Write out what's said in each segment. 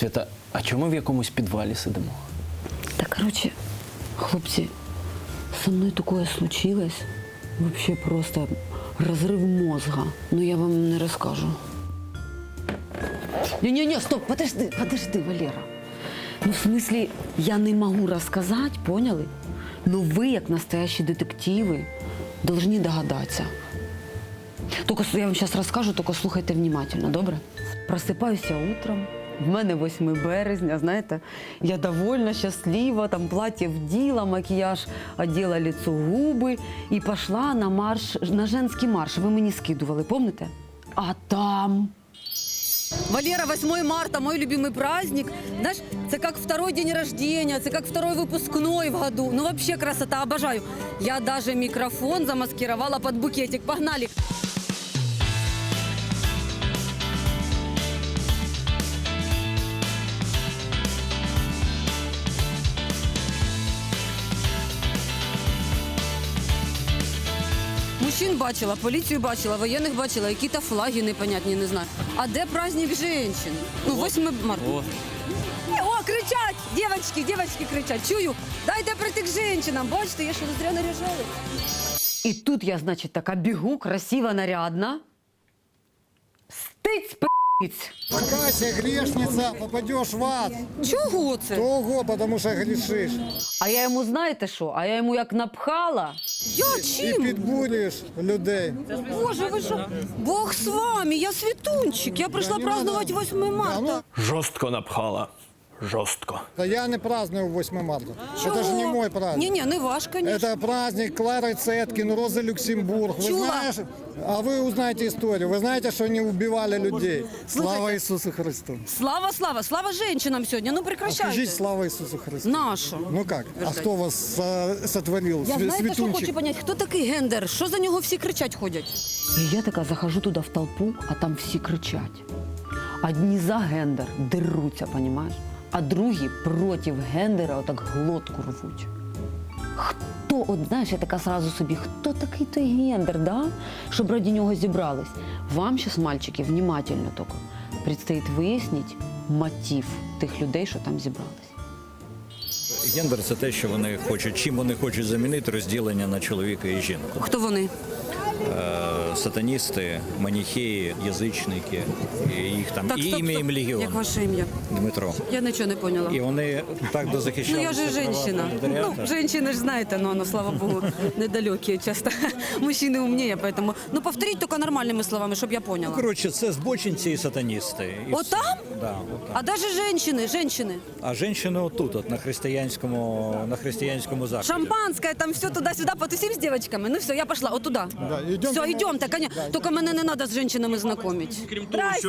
Свята, а чому в якомусь підвалі сидимо? Та короче, хлопці, со мною такое случилось. Вообще просто розрив мозга. Ну я вам не розкажу. Не-не-не, стоп, подожди, подожди, Валера. Ну, в смысле, я не могу рассказать, поняли? Но ви, як настоящі детективи, должны догадаться. Только я вам сейчас расскажу, только слухайте внимательно, добре? Просипаюся утром. В мене 8 березня, знаєте, я довольна, щаслива, там плаття вділа, макіяж оділа лицо, губи і пішла на марш, на женський марш. Ви мені скидували, помните? А там Валера, 8 марта, мой любимый праздник. Знаешь, это как второй день рождения, это как второй выпускной в году. Ну вообще красота, обожаю. Я даже микрофон замаскировала под букетик. Погнали. Мужчин бачила, поліцію бачила, воєнних бачила, які-то флаги непонятні, не знаю. А де праздник жінчин? Ну, 8 марта. О, О, кричать! Дівчатки, дівчатки кричать. Чую, дайте прийти к жінчинам. Бачите, я що зря наряжала. І тут я, значить, така бігу, красива, нарядна. Стиць. Покайся, грешниця, попадеш в ад. Чого це? Того, тому що грішиш. А я йому, знаєте що? А я йому як напхала. Я І чим? підбурюєш людей. Боже, ви що? Бог з вами, я світунчик. Я прийшла празднувати 8 марта. Ну, жорстко напхала. Жорстко. да я не праздную 8 марта. Это же не мой праздник. Ні, ні, не ваш, конечно. Это праздник Клары Цеткин, Розы Люксембург. Вы Чула. знаешь, а вы узнаете историю. Вы знаете, что они убивали людей. Слава Иисусу Христу. Слава, слава, слава женщинам сьогодні. Ну прекращайте. Скажите слава Иисусу Христу. Нашу. Ну как? А кто вас э, сотворил? Я Све- знаєте, що Светунчик? хочу понять, хто такий гендер? Що за нього всі кричать ходять? І я така захожу туди в толпу, а там всі кричать. Одні за гендер деруться, понімаєш? А другі проти гендера отак глотку рвуть. Хто, от знаєш, я така сразу собі, хто такий той гендер, да? щоб раді нього зібрались? Вам зараз, мальчики, внимательно тільки, предстоїть вияснити мотив тих людей, що там зібрались. Гендер це те, що вони хочуть, чим вони хочуть замінити розділення на чоловіка і жінку. Хто вони? Е, Сатаністи, маніхеї, язичники, і їх там і ім'я їм Як легіон ваше ім'я? Дмитро. Я нічого не поняла. І вони так дозахищали. Ну, я же женщина. Ну, женщины же знаете, но оно, слава богу, недалекие часто. Мужчины умнее, поэтому... Ну, повторить только нормальными словами, чтобы я поняла. Коротше, це збочинці і сатаністи. І От все. там? Да, от там. А даже женщины, женщины. А жінки отут, от на християнському, на християнському заході. Шампанское, там все туда-сюда, потусим с девочками. Ну все, я пошла, вот туда. идем все, так, конечно. Только мене не надо з женщинами знакомить. Здрасте.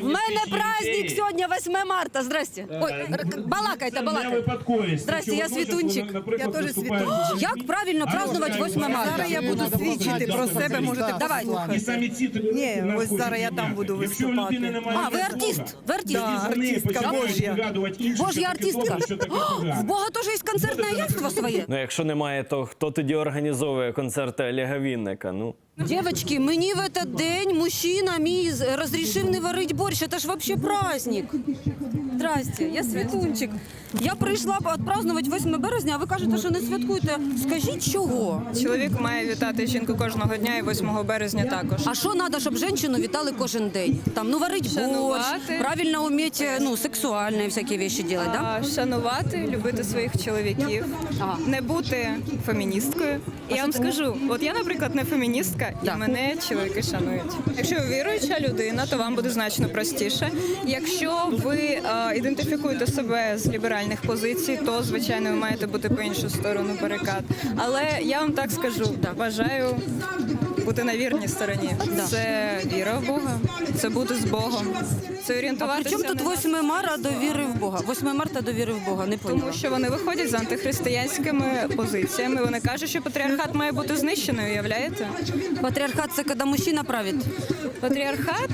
В мене праздник сьогодні, 8 марта. Здрасте. Ой, р- балакайте, Не балакайте. випадковість. Здрасте, Якщо я ви світунчик. наприклад, Я теж виступаєте світунчик. Як правильно празднувати 8 марта? Зараз я буду свідчити про себе, можете Давай. І послухати. самі ці Ні, ось зараз я там буду виступати. немає А, ви артист? Ви артист? Да, артистка Божя. Боже, я артистка. що О. В Бога теж є концертне агентство своє. Ну, якщо немає, то хто тоді організовує концерти Олега Вінника? Ну, Девочки, мені в этот день мужчина мій розрішив не варить борщ. Это ж вообще праздник. Здрасте, я святунчик. Я прийшла відпразднувати 8 березня, а ви кажете, що не святкуєте. Скажіть чого? Чоловік має вітати жінку кожного дня і 8 березня також. А що треба, щоб жінку вітали кожен день? Там, ну, варить борщ, Шанувати. правильно вміти, ну, сексуальні всякі вещи делать, да? А, Шанувати, любити своїх чоловіків, Ага. не бути феміністкою. І я вам скажу, от я, наприклад, не феміністка, і Да. мене чоловіки шанують. Якщо ви віруюча людина, то вам буде значно простіше. Якщо ви е, ідентифікуєте себе з ліберальних позицій, то звичайно ви маєте бути по іншу сторону барикад. Але я вам так скажу, бажаю бути на вірній стороні. Це віра в Бога, це бути з Богом, це орієнтуватися. при чому тут на 8 марта до віри в Бога? 8 марта до віри в Бога, не поняла. Тому що вони виходять з антихристиянськими позиціями. Вони кажуть, що патріархат має бути знищений, уявляєте? Патріархат це коли мужчина править. Патріархат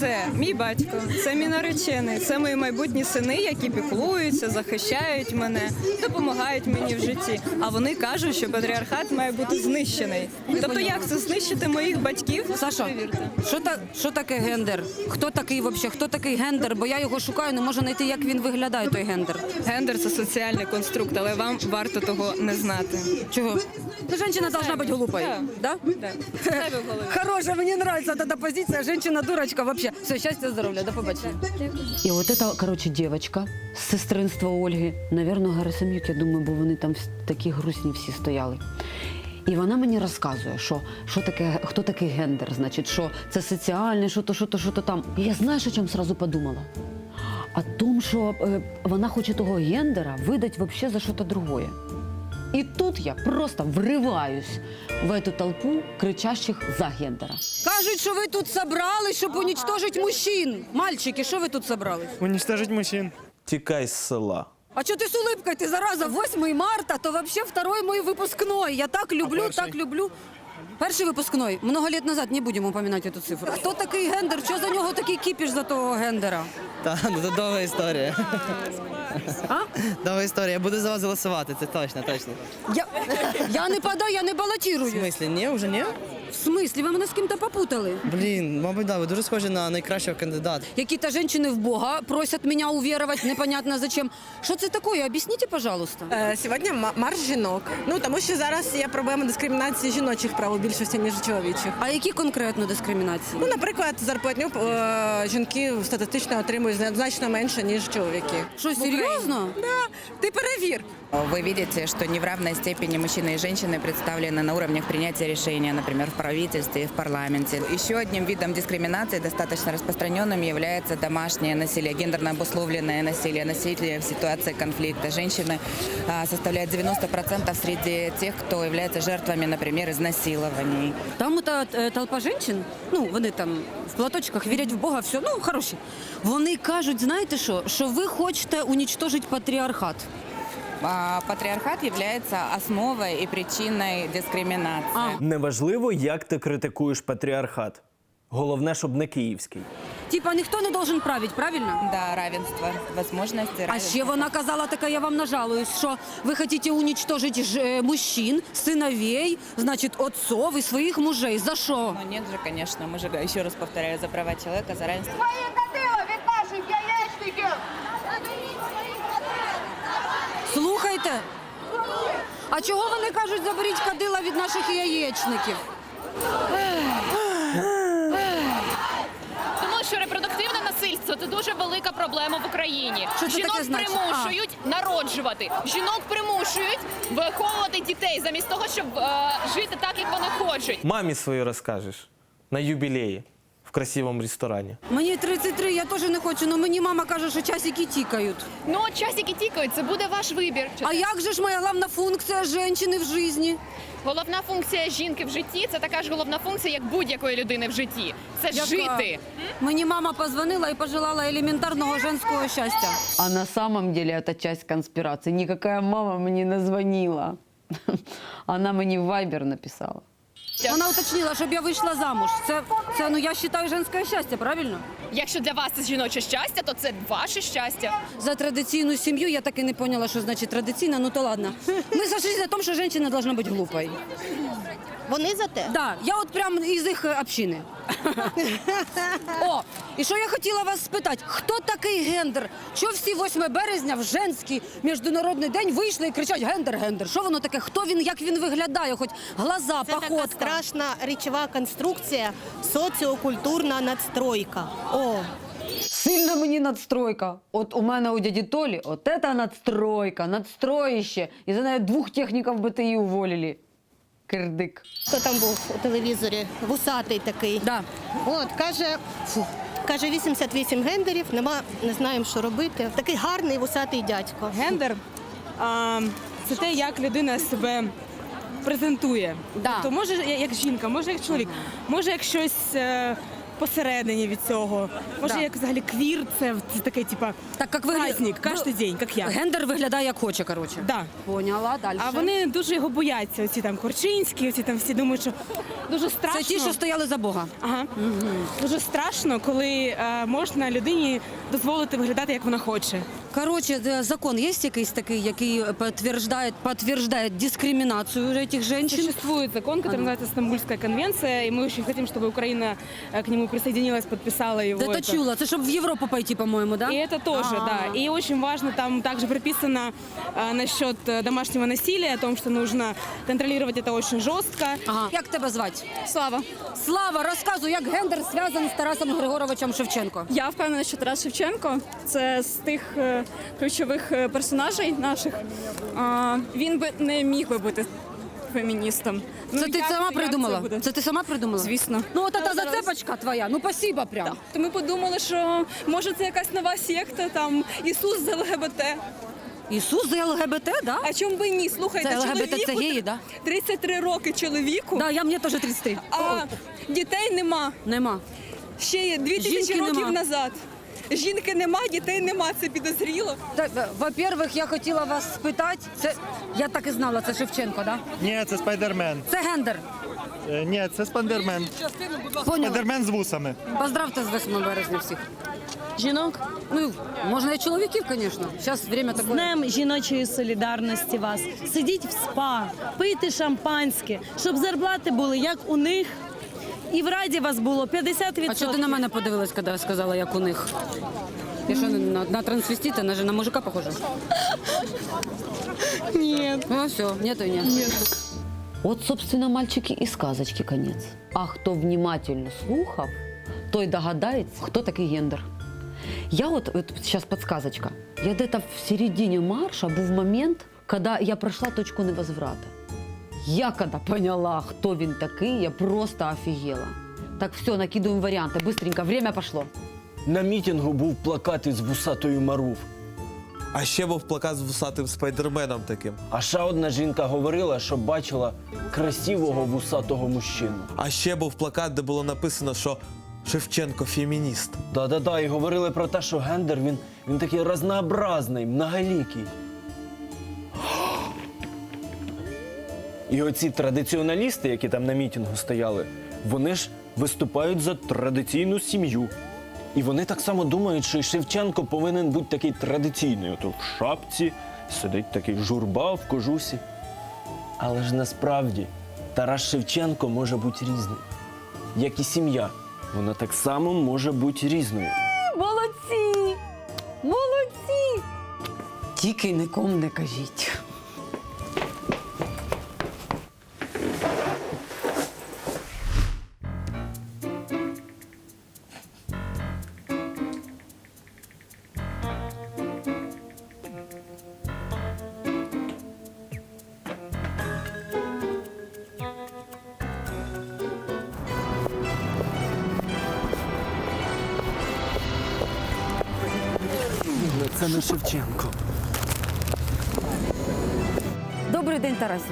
це мій батько, це мій наречений, це мої майбутні сини, які піклуються, захищають мене, допомагають мені в житті. А вони кажуть, що патріархат має бути знищений. Тобто, як це знищити моїх батьків? Саша, Перевірте. що, та, що таке гендер? Хто такий взагалі? Хто такий гендер? Бо я його шукаю, не можу знайти, як він виглядає, той гендер. Гендер це соціальний конструкт, але вам варто того не знати. Чого? Ну, женщина должна быть глупой. Да. Да? Да. Себе в голові. Хорошая, мне нравится вот эта позиция. Женщина дурочка вообще. Все, счастья, здоровья, до побачення. І от эта, короче, девочка з сестринства Ольги, наверное, Герасим'юк, я думаю, бо вони там вс- такі грустні всі стояли. І вона мені розказує, що, що таке, хто такий гендер, значить, що це соціальне, що то, що то, що то там. І я знаю, що чим сразу подумала. О том, що е, вона хоче того гендера видати вообще за щось другое. І тут я просто вриваюсь в эту толпу кричащих за гендера. Кажуть, що ви тут собрались, щоб уничтожити мужчин. Мальчики, що ви тут собрались? Уничтожить мужчин. Тікай з села. А що ти з улыбкой? Ти зараза 8 марта, то вообще второй мой выпускной. Я так люблю, так люблю. Перший випускной. Много лет назад не будемо упоминати цю цифру. Хто такий гендер? Що за нього такий кіпіш за того гендера? Та, ну це довга історія. А? Довга історія. Я буду за вас голосувати, це точно, точно. Я, я не подаю, я не В балотірую. смислі, ні, вже ні? В смислі, ви мене з ким-то попутали. Блін, мабуть, да, ви дуже схожі на найкращого кандидата. Какие-то женщины в Бога просят меня уверовать, непонятно зачем. Що це таке? Об'ясніть, пожалуйста. Е, Сьогодні ма- марш жінок. Ну тому що зараз є проблема дискримінації жіночих прав у більшості ніж чоловічих. А які конкретно дискримінації? Ну, наприклад, зарплатню е, жінки статистично отримують значно менше ніж чоловіки. Що, серйозно? Да, ти перевір. Вы видите, что не в равной степени мужчины и женщины представлены на уровнях принятия решения, например, в правительстве и в парламенте. Еще одним видом дискриминации, достаточно распространенным, является домашнее насилие, гендерно обусловленное насилие, насилие в ситуации конфликта. Женщины а, составляют 90% среди тех, кто является жертвами, например, изнасилований. Там та е, толпа жінчин, ну вони там в платочках вірять в Бога, все, ну хороші. Вони кажуть, знаєте що, що ви хочете унічтожити патріархат. Является основой и причиной дискриминации. А. Неважливо, як ти критикуєш патріархат. Головне, щоб не київський. Типа ніхто не должен правити, правильно? Да, равенство возможностей. А ще вона казала така, я вам нажалуюсь, що ви хочете уничтожить ж, е, мужчин, сыновей, значить, отцов і своїх мужей. За що? Ну нет же, конечно, мы же, еще раз повторяю, за права человека, за равенство. Твої кадила від наших яєчників! Слухайте. А чого вони кажуть, заберіть кадила від наших яєчників? Тому що репродуктивне насильство це дуже велика проблема в Україні. Що це Жінок таке значить? примушують народжувати. Жінок примушують виховувати дітей замість того, щоб е, жити так, як вони хочуть. Мамі свої розкажеш на юбілеї в красивому ресторані. Мені 33, я теж не хочу, але мені мама каже, що часики тікають. Ну от часики тікають, це буде ваш вибір. А як же ж моя головна функція жінки в житті? Головна функція жінки в житті це така ж головна функція, як будь-якої людини в житті. Це Яка? жити. Мені мама позвонила і пожелала елементарного женського щастя. А на самом деле это часть конспирации. Никакая мама мне не звонила. Она мені в Viber написала. Вона уточнила, щоб я вийшла замуж. Це, це ну я вважаю женське щастя, правильно? Якщо для вас це жіноче щастя, то це ваше щастя. За традиційну сім'ю я так і не поняла, що значить традиційна, ну то ладно. Ми сошлись на тому, що жінка повинна бути глупою. Вони за те. Да, я от прям із їх е, общини. О, і що я хотіла вас спитати, хто такий гендер? Що всі 8 березня в женський міжнародний день вийшли і кричать гендер, гендер? Що воно таке? Хто він, як він виглядає? Хоч глаза, Це така походка. страшна речова конструкція, соціокультурна надстройка. О, Сильна мені надстройка. От у мене у дяді Толі, от це надстройка, надстроїще. І за нею двох техніків БТІ уволили. Кирдик. хто там був у телевізорі? Вусатий такий. Да. От, каже, фу, каже, 88 гендерів, нема, не знаємо, що робити. Такий гарний вусатий дядько. Гендер а, це те, як людина себе презентує. Да. Тобто може як жінка, може як чоловік, може як щось е, посередині від цього. Може Да. як взагалі квір, це, це таке, типа Так як ви праздник, кожен день, як я. Гендер виглядає як хоче, коротше. Да. Поняла, далі. А вони дуже його бояться. Оці там Корчинські, оці там всі думають, що дуже страшно. Це ті, що стояли за Бога. Ага. Дуже страшно, коли е, можна людині дозволити виглядати, як вона хоче. Коротше, де- закон є якийсь такий, який підтверджує, підтверджує дискримінацію цих жінок? Существует закон, который называется Стамбульская конвенция, и мы очень хотим, чтобы Украина э, к нему присоединилась, подписала его. Це Это- чула. Це щоб в Європу пойти, по-моєму, да? И это тоже, А. да. И очень важно, там также прописано э, насчет э, домашнего насилия, о том, что нужно контролировать это очень жестко. Ага. Як тебе звати? Слава. Слава, розказуй, як гендер зв'язаний з Тарасом Григоровичем Шевченко. Я впевнена, що Тарас Шевченко це з тих е, ключових е, персонажей наших. А, він би не міг би бути феміністом. Це Ну, ти як сама як придумала? Це? Це ти сама придумала? Звісно. Ну, от та зацепочка твоя. Ну, спасибо прям. То ми подумали, що може це якась нова секта, там Ісус з ЛГБТ. Ісус за ЛГБТ, да? А чому би ні? Слухайте, Це ЛГБТ, це геї, да? 33 роки чоловіку, Да, я мені теж 33. а дітей нема. Нема. Ще є 2000 Жінки років нема. назад. Жінки нема, дітей нема, це підозріло. Так, е, во-первых, я хотіла вас спитати. Це я так і знала, це Шевченко, да? Ні, це спайдермен. Це гендер. Е, Ні, це спайдермен. Поняла. Спайдермен з вусами. Поздравте з 8 березня всіх. Жінок? Ну, можна і чоловіків, звісно. Зараз время таке. Днем жіночої солідарності вас. Сидіть в спа, пийте шампанське, щоб зарплати були як у них. І в раді вас було 50%. А чого ти на мене подивилась, коли я сказала, як у них? Я що, на, на трансвестита, на, на мужика похожа? Ні. Ну, все, нет и нет. От, собственно, мальчики і сказочки конець. А хто внимательно слухав, той догадається, хто такий гендер. Я от, от сейчас подсказочка. Я где-то в середине марша був момент, когда я пройшла точку невозврата. Я когда поняла, хто він такий, я просто офігела. Так, все, накидуємо варіанти. Быстренько, время пошло. На мітингу був плакат із вусатою Марув. А ще був плакат з вусатим спайдерменом таким. А ще одна жінка говорила, що бачила красивого вусатого мужчину. А ще був плакат, де було написано, що Шевченко фемініст. Да-да-да, і говорили про те, що гендер він, він такий разнообразний, многолікий. І оці традиціоналісти, які там на мітингу стояли, вони ж виступають за традиційну сім'ю. І вони так само думають, що і Шевченко повинен бути такий традиційний. Ото в шапці, сидить такий журба в кожусі. Але ж насправді Тарас Шевченко може бути різним. Як і сім'я, вона так само може бути різною. Молодці! Молодці! Тільки нікому не кажіть. Не Шевченко. Добрий день, Тарас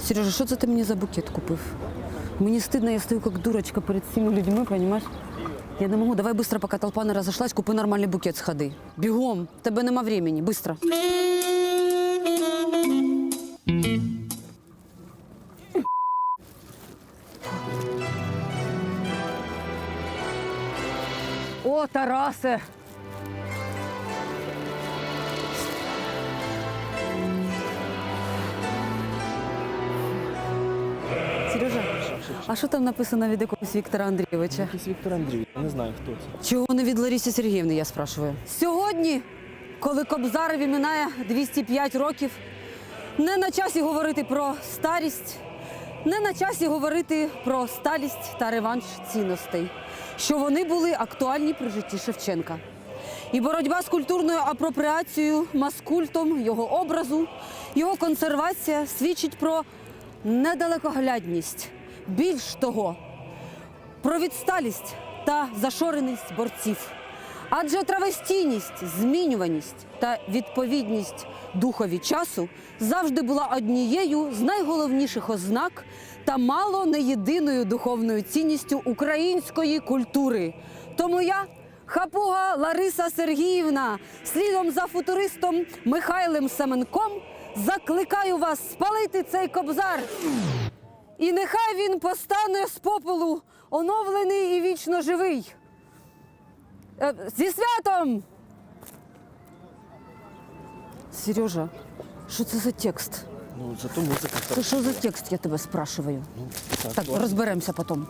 Сережа, що це ти мені за букет купив? Мені стидно, я стою як дурочка перед цими людьми, розумієш? Я не можу. Давай быстро, поки толпа не розійшлась, купи нормальний букет сходи. Бігом, в тебе нема времени, быстро. О, Тарасе! А що там написано від якогось Віктора Андрійовича? Якийсь Віктор Андрій, я не знаю хто це. Чого не від Ларісі Сергіївни, я спрашиваю. Сьогодні, коли Кобзарові минає 205 років, не на часі говорити про старість, не на часі говорити про сталість та реванш цінностей, що вони були актуальні при житті Шевченка. І боротьба з культурною апропріацією, маскультом його образу, його консервація свідчить про недалекоглядність. Більш того, про відсталість та зашореність борців. Адже травестійність, змінюваність та відповідність духові часу завжди була однією з найголовніших ознак та мало не єдиною духовною цінністю української культури. Тому я, хапуга Лариса Сергіївна, слідом за футуристом Михайлем Семенком, закликаю вас спалити цей кобзар. І нехай він постане з попелу, оновлений і вічно живий. Е, Зі святом! Сережа, що це за текст? Ну, зато музика. Це що за текст, я тебе спрашиваю? так, Так, розберемося потім.